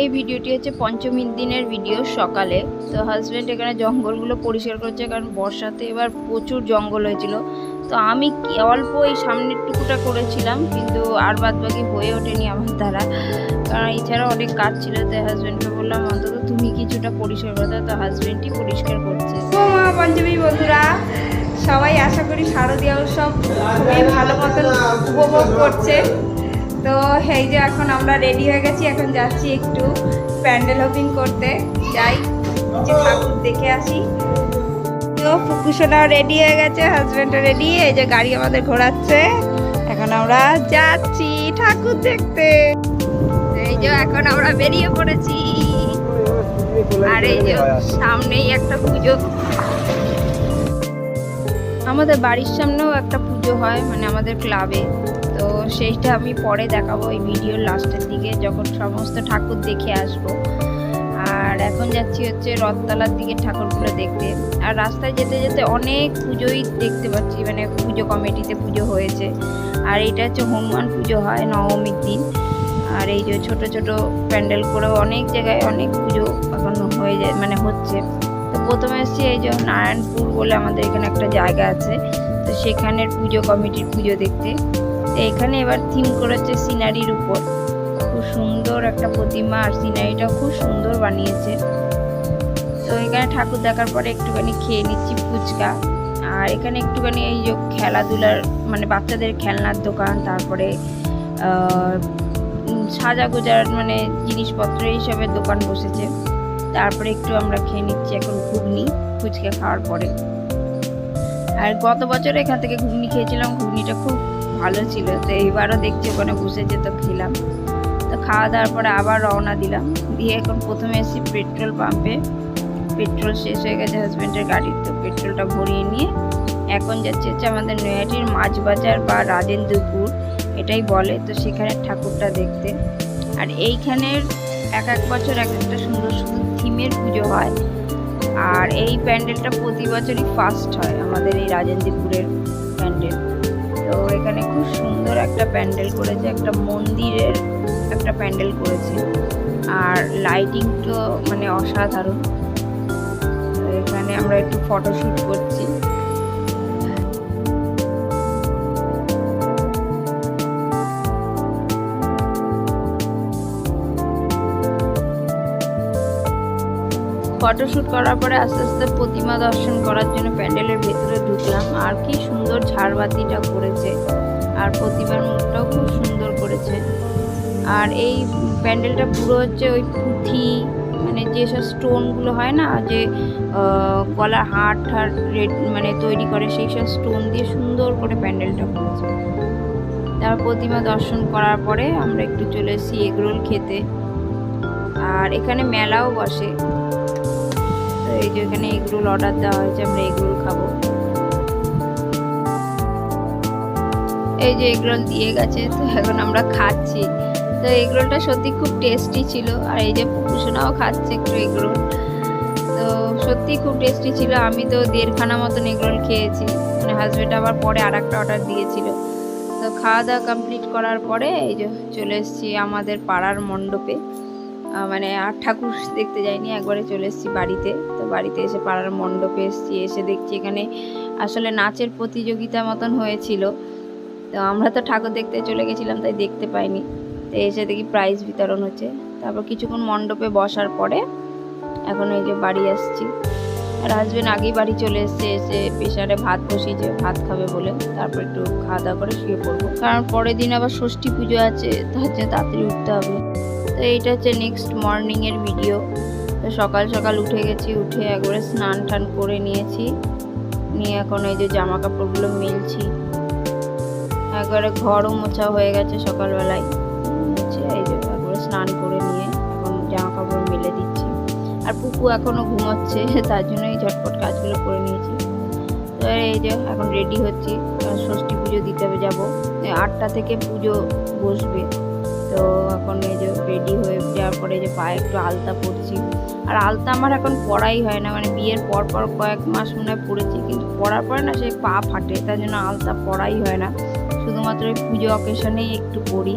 এই ভিডিওটি হচ্ছে পঞ্চমীর দিনের ভিডিও সকালে। তো হাজব্যান্ড এখানে জঙ্গলগুলো পরিষ্কার করছে, কারণ বর্ষাতে এবার প্রচুর জঙ্গল হয়েছিল। তো আমি অল্প এই সামনের টুকুটা করেছিলাম, কিন্তু আর বাদ বাকি হয়ে ওঠেনি আমার দ্বারা। কারণ এছাড়া অনেক কাজ ছিল, তাই হাজব্যান্ডকে বললাম, অন্তত তুমি কিছুটা পরিষ্কার করে দাও। তো হাজব্যান্ডই পরিষ্কার করছে। পঞ্চমী বন্ধুরা, সবাই আশা করি শারদীয়া উৎসব খুবই ভালো মতন উপভোগ করছে। তো এই যে এখন আমরা রেডি হয়ে গেছি, এখন যাচ্ছি একটু প্যান্ডেল হপিং করতে। যাই যে ঠাকুর দেখে আসি। তো ফুকুসোনাও রেডি হয়ে গেছে হাজব্যান্ডও রেডি এই যে গাড়ি আমাদের ঘোরাচ্ছে। এখন আমরা যাচ্ছি ঠাকুর দেখতে। এই যে এখন আমরা বেরিয়ে পড়েছি। আর এই যে সামনেই একটা পুজো। আমাদের বাড়ির সামনেও একটা পুজো হয় মানে আমাদের ক্লাবে সেইটা আমি পরে দেখাবো এই ভিডিওর লাস্টের দিকে, যখন সমস্ত ঠাকুর দেখে আসব। আর এখন যাচ্ছি হচ্ছে রথতলার দিকে ঠাকুরগুলো দেখতে। আর রাস্তায় যেতে যেতে অনেক পুজোই দেখতে পাচ্ছি মানে পুজো কমিটিতে পুজো হয়েছে। আর এটা হচ্ছে হনুমান পুজো হয় নবমীর দিন। আর এই যে ছোট ছোট প্যান্ডেল করেও অনেক জায়গায় অনেক পুজো এখন হয়ে যায় মানে হচ্ছে। তো প্রথমে এসেছি এই যে নারায়ণপুর বলে আমাদের এখানে একটা জায়গা আছে, তো সেখানের পুজো কমিটির পুজো দেখতে। এখানে এবার থিম করেছে সিনারির উপর। খুব সুন্দর একটা প্রতিমা আর সিনারিটা খুব সুন্দর বানিয়েছে। তো এখানে ঠাকুর দেখার পরে একটুখানি খেয়ে নিচ্ছি ফুচকা। আর এখানে একটুখানি এই যে খেলাধুলার মানে বাচ্চাদের খেলনার দোকান, তারপরে সাজা গোজার মানে জিনিসপত্র এইসবের দোকান বসেছে। তারপরে একটু আমরা খেয়ে নিচ্ছি এখন ঘুগনি, ফুচকা খাওয়ার পরে। আর গত বছর এখান থেকে ঘুগনি খেয়েছিলাম, ঘুগনিটা খুব ভালো ছিল। তো এইবারও দেখছি ওখানে বসেছে তো খেলাম। তো খাওয়া দাওয়ার পরে আবার রওনা দিলাম। দিয়ে এখন প্রথমে এসেছি পেট্রোল পাম্পে। পেট্রোল শেষ হয়ে গেছে হাজব্যান্ডের গাড়ির। তো পেট্রোলটা ভরিয়ে নিয়ে এখন যাচ্ছে হচ্ছে আমাদের নৈহাটির মাছ বাজার বা রাজেন্দ্রপুর এটাই বলে। তো সেখানে ঠাকুরটা দেখতে। আর এইখানের এক এক বছর এক একটা সুন্দর সুন্দর থিমের পুজো হয়। আর এই প্যান্ডেলটা প্রতি বছরই ফার্স্ট হয় আমাদের এই রাজেন্দ্রপুরের প্যান্ডেল। তো এখানে খুব সুন্দর একটা প্যান্ডেল করেছে, একটা মন্দিরের একটা প্যান্ডেল করেছে। আর লাইটিং তো মানে অসাধারণ। এখানে আমরা একটু ফটোশ্যুট করছি। ফটোশ্যুট করার পরে আস্তে আস্তে প্রতিমা দর্শন করার জন্য প্যান্ডেলের ভেতরে ঢুকলাম। আর কি সুন্দর ঝাড়বাতিটা করেছে। আর প্রতিমার মুখটাও খুব সুন্দর করেছে। আর এই প্যান্ডেলটা পুরো হচ্ছে ওই পুঁথি মানে যেসব স্টোনগুলো হয় না, যে গলার হাট হাট রেড মানে তৈরি করে সেই সব স্টোন দিয়ে সুন্দর করে প্যান্ডেলটা করেছে। তারপর প্রতিমা দর্শন করার পরে আমরা একটু চলে এসেছি এগরোল খেতে। আর এখানে মেলাও বসে। এই যে এখানে এগরোল অর্ডার দেওয়া হয়েছে, আমরা এগরোল খাব। এই যে এগরোল দিয়ে গেছে, তো এখন আমরা খাচ্ছি। তো এগরোলটা সত্যি খুব টেস্টি ছিল, আর এই যে পুকুসোনাও খাচ্ছে একটু এগরোল। তো সত্যি খুব টেস্টি ছিল, আমি তো দেড়খানা মতন এগরোল খেয়েছি। মানে হাজবেন্ড আবার পরে আর একটা অর্ডার দিয়েছিল। তো খাওয়া দাওয়া কমপ্লিট করার পরে এই যে চলে এসেছি আমাদের পাড়ার মণ্ডপে। মানে আর ঠাকুর দেখতে যাইনি, একবারে চলে এসেছি বাড়িতে। বাড়িতে এসে পাড়ার মণ্ডপে এসেছি, এসে দেখছি এখানে আসলে নাচের প্রতিযোগিতা মতন হয়েছিল। তো আমরা তো ঠাকুর দেখতে চলে গেছিলাম, তাই দেখতে পাইনি। তো এসে দেখি প্রাইজ বিতরণ হচ্ছে। তারপর কিছুক্ষণ মণ্ডপে বসার পরে এখন এই যে বাড়ি আসছি। আর হাজবেন্ড আগেই বাড়ি চলে এসছে, এসে প্রেশারে ভাত বসিয়েছে, ভাত খাবে বলে। তারপর একটু খাওয়া দাওয়া করে শুয়ে পড়ব। কারণ পরের দিন আবার ষষ্ঠী পুজো আছে, তার জন্য তাড়াতাড়ি উঠতে হবে। তো এইটা হচ্ছে নেক্সট মর্নিংয়ের ভিডিও সকাল সকাল উঠে গেছি, উঠে একবারে স্নান টান করে নিয়েছি। নিয়ে এখন এই যে জামা কাপড়গুলো মিলছি। একবারে ঘরও মোছা হয়ে গেছে সকালবেলায়। এই স্নান করে নিয়ে এখন জামা কাপড় মেলে দিচ্ছি। আর পুকু এখনও ঘুমোচ্ছে, তার জন্য এই ঝটপট কাজগুলো করে নিয়েছি। তো এই যে এখন রেডি হচ্ছি ষষ্ঠী পুজো দিতে হবে, যাব। আটটা থেকে পুজো বসবে। তো এখন এই যে রেডি হয়ে যাওয়ার পরে যে পায়ে একটু আলতা পরছি। আর আলতা আমার এখন পড়াই হয় না মানে বিয়ের পর পর কয়েক মাস মনে হয় পড়েছি, কিন্তু পড়ার পরে না সে পা ফাটে, তার জন্য আলতা পড়াই হয় না। শুধুমাত্র পুজো অকেশনেই একটু পরি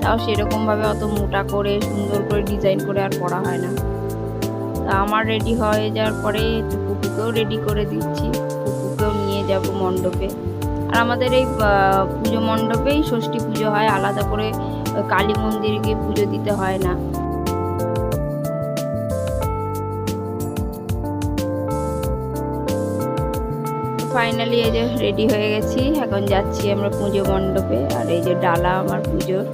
তাও সেরকমভাবে অত মোটা করে, সুন্দর করে ডিজাইন করে আর পড়া হয় না। তা আমার রেডি হয়ে যাওয়ার পরে পুকুকেও রেডি করে দিচ্ছি পুকুকেও নিয়ে যাব মণ্ডপে। আর আমাদের এই পুজো মণ্ডপেই ষষ্ঠী পুজো হয়, আলাদা করে কালী মন্দিরে গিয়ে পুজো দিতে হয় না। ফাইনালি এই যে রেডি হয়ে গেছি। এখন যাচ্ছি আমরা পুজো মণ্ডপে। আর এই যে ডালা আমার পুজোর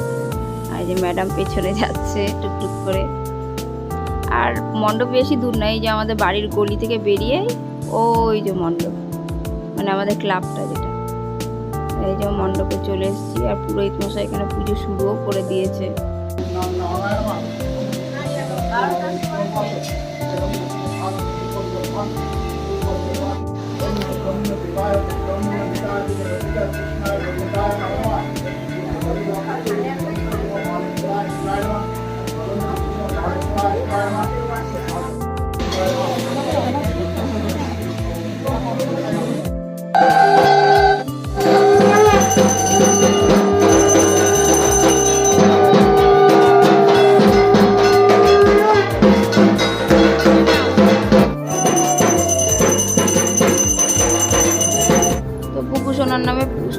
আর যে ম্যাডাম পেছনে যাচ্ছে টুকটুক করে। আর মণ্ডপ বেশি দূর নয় এই যে আমাদের বাড়ির গলি থেকে বেরিয়ে ওই যে মণ্ডপ। মানে আমাদের ক্লাবটা যেটা। এই যে মণ্ডপে চলে এসেছি। আর পুরোহিত মশাই এখানে পুজো শুরুও করে দিয়েছে। তো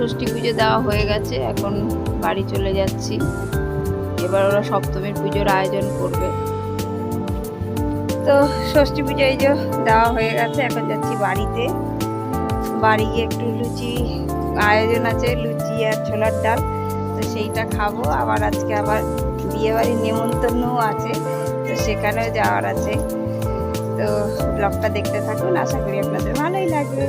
ষষ্ঠী পুজো দেওয়া হয়ে গেছে, এখন বাড়ি চলে যাচ্ছি। এবার ওরা সপ্তমীর পুজোর আয়োজন করবে। তো ষষ্ঠী পুজো এই যে দেওয়া হয়ে গেছে, এখন যাচ্ছি বাড়িতে। বাড়ি গিয়ে একটু লুচি, আয়োজন আছে, লুচি আর ছোলার ডাল। তো সেইটা খাব। আবার আজকে আবার বিয়েবাড়ির নেমন্তন্নও আছে, তো সেখানেও যাওয়ার আছে। তো ব্লগটা দেখতে থাকুন, আশা করি আপনাদের ভালোই লাগবে।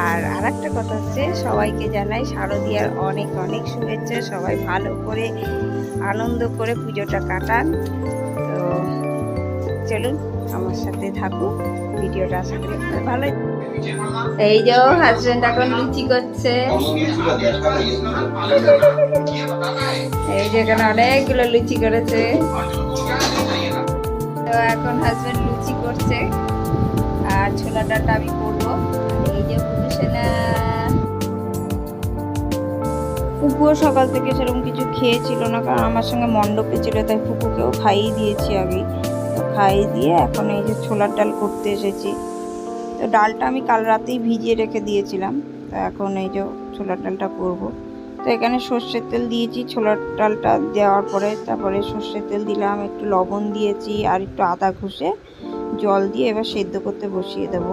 আর আর একটা কথা হচ্ছে, সবাইকে জানাই শারদীয়ার অনেক অনেক শুভেচ্ছা, সবাই ভালো করে, আনন্দ করে পুজোটা কাটান। তো চলুন, আমার সাথে থাকুন, ভিডিওটা আশা করি আপনাদের ভালোই এই যে হাজবেন্ড এখন লুচি করছে। এই যে এখানে অনেকগুলো লুচি করেছে। তো এখন হাজবেন্ড করছে আর ছোলা ডালটা আমি করব। এই যে বুঝছে না ফুপুও সকাল থেকে সেরকম কিছু খেয়েছিল না, কারণ আমার সঙ্গে মণ্ডপে ছিল, তাই ফুপুকেও খাইয়ে দিয়েছি আগেই তো খাইয়ে দিয়ে এখন এই যে ছোলার ডাল করতে এসেছি। তো ডালটা আমি কাল রাতেই ভিজিয়ে রেখে দিয়েছিলাম। তো এখন এই যে ছোলার ডালটা করব। তো এখানে সর্ষের তেল দিয়েছি, ছোলার ডালটা দেওয়ার পরে তারপরে সর্ষের তেল দিলাম, একটু লবণ দিয়েছি, আর একটু আদা ঘষে জল দিয়ে এবার সেদ্ধ করতে বসিয়ে দেব।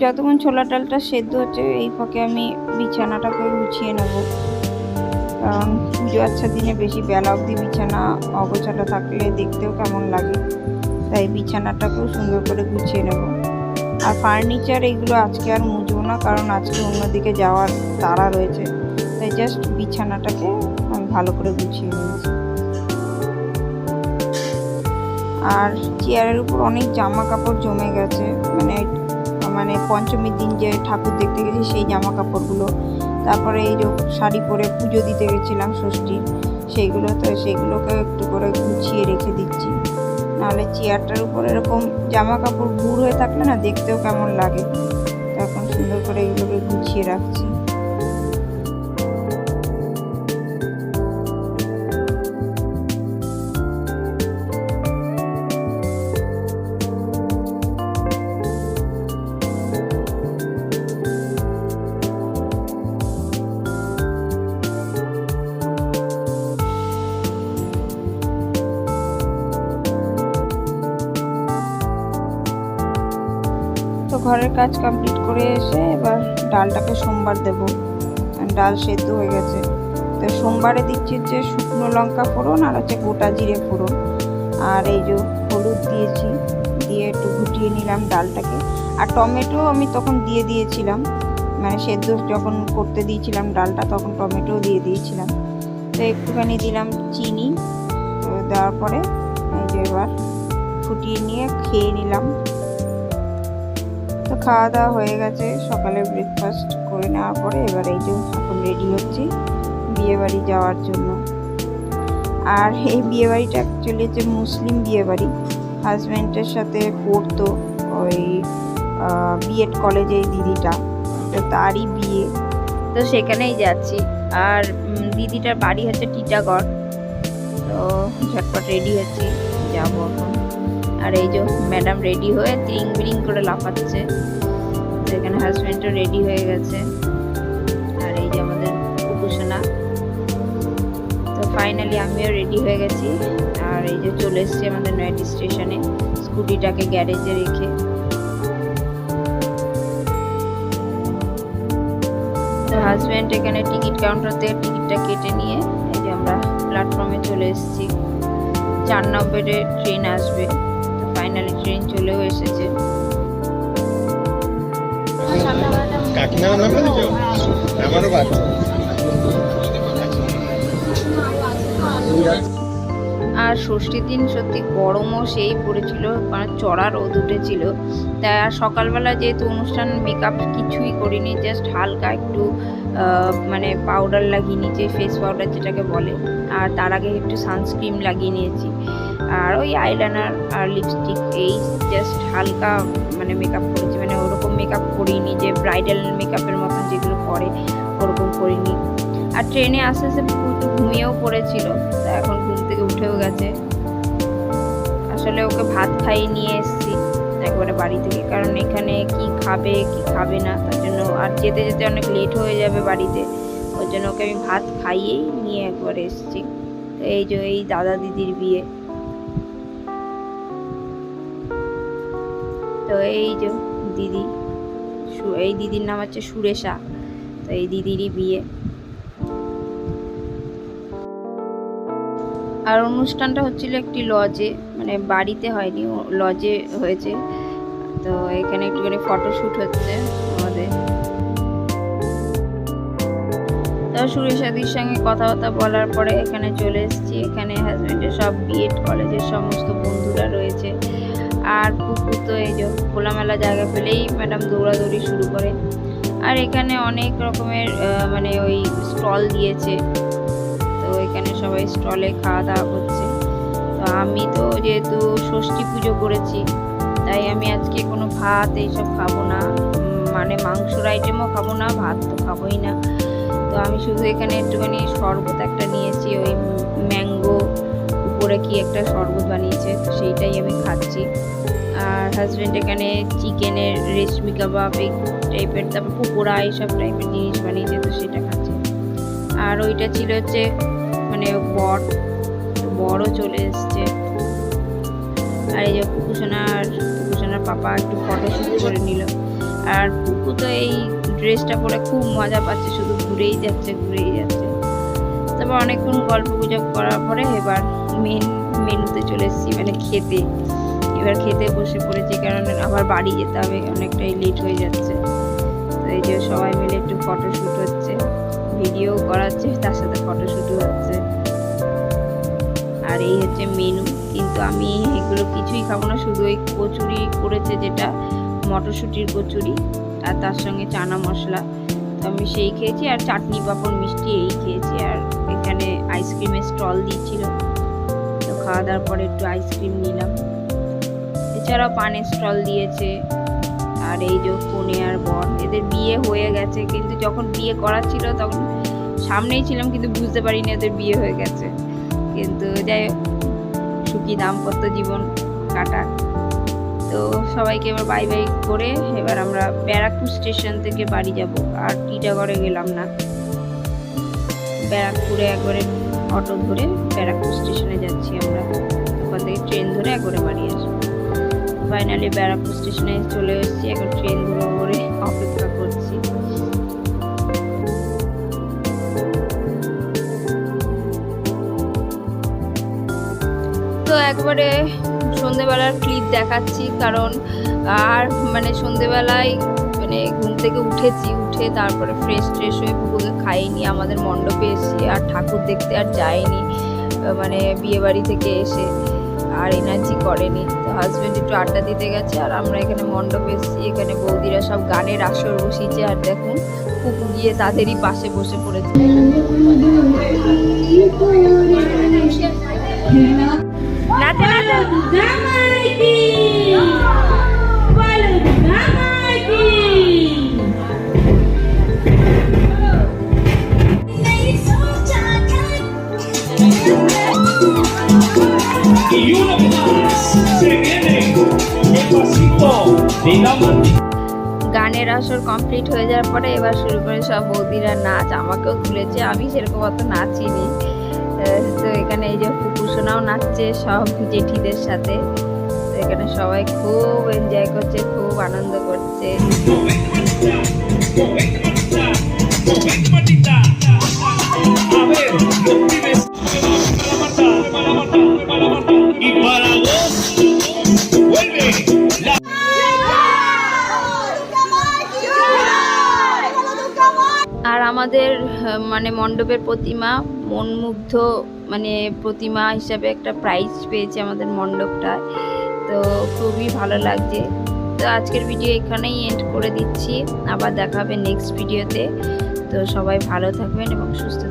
যতক্ষণ ছোলা ডালটা সেদ্ধ হচ্ছে, এই ফাঁকে আমি বিছানাটাকে গুছিয়ে নেব। কারণ পুজো আচ্ছা দিনে বেশি বেলা অবধি বিছানা অগোছালো থাকলে দেখতেও কেমন লাগে। তাই বিছানাটাকেও সুন্দর করে গুছিয়ে নেব। আর ফার্নিচার এগুলো আজকে আর মুছবো না, কারণ আজকে অন্যদিকে যাওয়ার তাড়া রয়েছে। তাই জাস্ট বিছানাটাকে আমি ভালো করে গুছিয়ে নিয়েছি। আর চেয়ারের উপর অনেক জামা কাপড় জমে গেছে। মানে মানে পঞ্চমীর দিন যে ঠাকুর দেখতে গেছি, সেই জামা কাপড়গুলো তারপরে এই শাড়ি পরে পুজো দিতে গেছিলাম ষষ্ঠী, সেইগুলো তো, সেইগুলোকে একটু করে গুছিয়ে রেখে দিচ্ছি। নাহলে চেয়ারটার উপর এরকম জামা কাপড় ভুর হয়ে থাকলে না, দেখতেও কেমন লাগে। তখন সুন্দর করে এগুলোকে গুছিয়ে রাখছি। ঘরের কাজ কমপ্লিট করে এসে এবার ডালটাকে সোমবার দেব। ডাল সেদ্ধ হয়ে গেছে। তো সোমবারে দিচ্ছি হচ্ছে শুকনো লঙ্কা ফোড়ন আর হচ্ছে গোটা জিরে ফোড়ন। আর এই যে হলুদ দিয়েছি, দিয়ে একটু ঘুটিয়ে নিলাম ডালটাকে। আর টমেটো আমি তখন দিয়ে দিয়েছিলাম। মানে সেদ্ধ যখন করতে দিয়েছিলাম ডালটা, তখন টমেটোও দিয়ে দিয়েছিলাম। তো একটুখানি দিলাম চিনি তো দেওয়ার পরে এই যে এবার ফুটিয়ে নিয়ে খেয়ে নিলাম। তো খাওয়া দাওয়া হয়ে গেছে, সকালে ব্রেকফাস্ট করে নেওয়ার পরে এবার এই যে এখন রেডি হচ্ছি বিয়েবাড়ি যাওয়ার জন্য। আর এই বিয়েবাড়িটা অ্যাকচুয়ালি হচ্ছে মুসলিম বিয়েবাড়ি। হাজব্যান্ডের সাথে পড়তো ওই বিএড কলেজে এই দিদিটা, তো তারই বিয়ে। তো সেখানেই যাচ্ছি। আর দিদিটার বাড়ি হচ্ছে টিটাগড়। তো ঝটপট রেডি হচ্ছি, যাব এখন। আর এই যে ম্যাডাম রেডি হয়ে ত্রিং বিরিং করে লাফাচ্ছে। এখানে হাজব্যান্ডও রেডি হয়ে গেছে। আর এই যে আমাদের কুকুসোনা তো ফাইনালি আমিও রেডি হয়ে গেছি। আর এই যে চলে এসেছি আমাদের নয়টি স্টেশনে স্কুটিটাকে গ্যারেজে রেখে। তো হাজব্যান্ড এখানে টিকিট কাউন্টার থেকে টিকিটটা কেটে নিয়ে এই যে আমরা প্ল্যাটফর্মে চলে এসেছি। চার নম্বরে ট্রেন আসবে। আমারও আর ষষ্ঠীর দিন সত্যি গরমও সেই পড়েছিল মানে চড়া রোদ উঠেছিল। তাই আর সকালবেলা যেহেতু অনুষ্ঠান মেকআপ কিছুই করিনি জাস্ট হালকা একটু মানে পাউডার লাগিয়ে নিয়েছি ফেস পাউডার যেটাকে বলে। আর তার আগে একটু সানস্ক্রিন লাগিয়ে নিয়েছি। আর ওই আইলাইনার আর লিপস্টিক এই জাস্ট হালকা মানে মেকআপ করেছি। ওরকম মেকআপ করিনি, যে ব্রাইডাল মেকআপের মতন যেগুলো করে, ওরকম করিনি। আর ট্রেনে আস্তে আস্তে ঘুমিয়েও পড়েছিল, তা এখন ঘুম থেকে উঠেও গেছে। আসলে ওকে ভাত খাইয়ে নিয়ে এসেছি, একবারে বাড়ি থেকে, কারণ এখানে কি খাবে কি খাবে না, তার জন্য আর যেতে যেতে অনেক লেট হয়ে যাবে বাড়িতে। ওর জন্য ওকে আমি ভাত খাইয়েই নিয়ে একবারে এসেছি। তো এই যে এই দাদা দিদির বিয়ে। তো এই যে দিদি। এই দিদির নাম হচ্ছে সুরেশা, তো এই দিদিরই বিয়ে। আর অনুষ্ঠানটা হচ্ছিল একটি লজে মানে বাড়িতে হয়নি লজে হয়েছে। তো এখানে একটুখানি ফটোশ্যুট হচ্ছে আমাদের। তো সুরেশাদির সঙ্গে কথাবার্তা বলার পরে এখানে চলে এসেছি। এখানে হাজব্যান্ডের সব বিএড কলেজের সমস্ত বন্ধুরা আর পুকুর তো এই যে খোলামেলা জায়গা পেলেই ম্যাডাম দৌড়াদৌড়ি শুরু করে। আর এখানে অনেক রকমের মানে ওই স্টল দিয়েছে। তো এখানে সবাই স্টলে খাওয়া দাওয়া করছে। তো আমি তো যেহেতু ষষ্ঠী পুজো করেছি, তাই আমি আজকে কোনো ভাত এইসব খাব না। মানে মাংসর আইটেমও খাব না, ভাত তো খাবোই না। তো আমি শুধু এখানে একটুখানি শরবত একটা নিয়েছি, ওই ম্যাঙ্গো উপরে কি একটা শরবত বানিয়েছে, সেইটাই আমি খাচ্ছি। আর হাজব্যান্ড এখানে চিকেনের রেশমি কাবাব এই টাইপের তারপর পকোড়া এইসব টাইপের জিনিস বানিয়েছে, তো সেটা খাচ্ছে। আর ওইটা ছিল হচ্ছে মানে তো বড়ও চলে এসছে। আর এই যে কুকুসোনার কুকুসোনার পাপা একটু ফটোশ্যুট করে নিল। আর কুকু তো এই ড্রেসটা পরে খুব মজা পাচ্ছে, শুধু ঘুরেই যাচ্ছে ঘুরেই যাচ্ছে। তারপর অনেকক্ষণ গল্প গুজব করার পরে এবার মেন মেনুতে চলে এসেছি মানে খেতে। এবার খেতে বসে পড়েছি কারণ আবার বাড়ি যেতে হবে অনেকটাই লেট হয়ে যাচ্ছে। তো এই যে সবাই মিলে একটু ফটোশ্যুট হচ্ছে ভিডিও করাচ্ছে, তার সাথে ফটোশ্যুটও হচ্ছে। আর এই হচ্ছে মেনু কিন্তু আমি এগুলো কিছুই খাব না, শুধু ওই কচুরি করেছে যেটা, মটরশুঁটির কচুরি আর তার সঙ্গে চানা মশলা। তো আমি সেই খেয়েছি আর চাটনি পাপড় মিষ্টি এই খেয়েছি। আর এখানে আইসক্রিমের স্টল দিয়েছিল। তো খাওয়া দাওয়ার পরে একটু আইসক্রিম নিলাম। এছাড়াও পানের স্টল দিয়েছে। আর এই যে কনে আর বর, এদের বিয়ে হয়ে গেছে। কিন্তু যখন বিয়ে করাচ্ছিল তখন সামনেই ছিলাম কিন্তু বুঝতে পারিনি এদের বিয়ে হয়ে গেছে। কিন্তু যাই সুখী দাম্পত্য জীবন কাটা তো সবাইকে এবার বাই বাই করে এবার আমরা ব্যারাকপুর স্টেশন থেকে বাড়ি যাব। আর টিটাগড়ে গেলাম না। ব্যারাকপুরে একবারে অটো ধরে ব্যারাকপুর স্টেশনে যাচ্ছি আমরা। ওখান থেকে ট্রেন ধরে একবারে বাড়ি আসব। ফাইনালি ব্যারাকপুর স্টেশনে চলে এসেছি, এখন ট্রেন ধরে অপেক্ষা করছি। তো একবারে সন্ধেবেলার ক্লিপ দেখাচ্ছি, কারণ আর মানে সন্ধেবেলায় মানে ঘুম থেকে উঠেছি উঠে তারপরে ফ্রেশ ট্রেশ হয়ে পুকুরকে খাইনি আমাদের মণ্ডপে এসেছি আর ঠাকুর দেখতে আর যায়নি মানে বিয়ে বাড়ি থেকে এসে আর এনার্জি করেনি। তো হাজব্যান্ড একটু আড্ডা দিতে গেছে আর আমরা এখানে মণ্ডপে এসেছি এখানে বৌদিরা সব গানের আসর বসিয়েছে আর দেখুন পুকু গিয়ে তাদেরই পাশে বসে পড়েছে। নাচে নাচে। গানের আসর কমপ্লিট হয়ে যাওয়ার পরে এবার শুরু করে সব বৌদিরা নাচ আমাকেও তুলেছে আমি সেরকম অত নাচিনি তো এখানে এই যে ফুকুসোনাও নাচছে সব জেঠিদের সাথে তো এখানে সবাই খুব এনজয় করছে খুব আনন্দ করছে আমাদের মানে মণ্ডপের প্রতিমা মনমুগ্ধ মানে প্রতিমা হিসাবে একটা প্রাইজ পেয়েছে আমাদের মণ্ডপটা। তো খুবই ভালো লাগছে। তো আজকের ভিডিও এখানেই এন্ড করে দিচ্ছি। আবার দেখা হবে নেক্সট ভিডিওতে তো সবাই ভালো থাকবেন এবং সুস্থ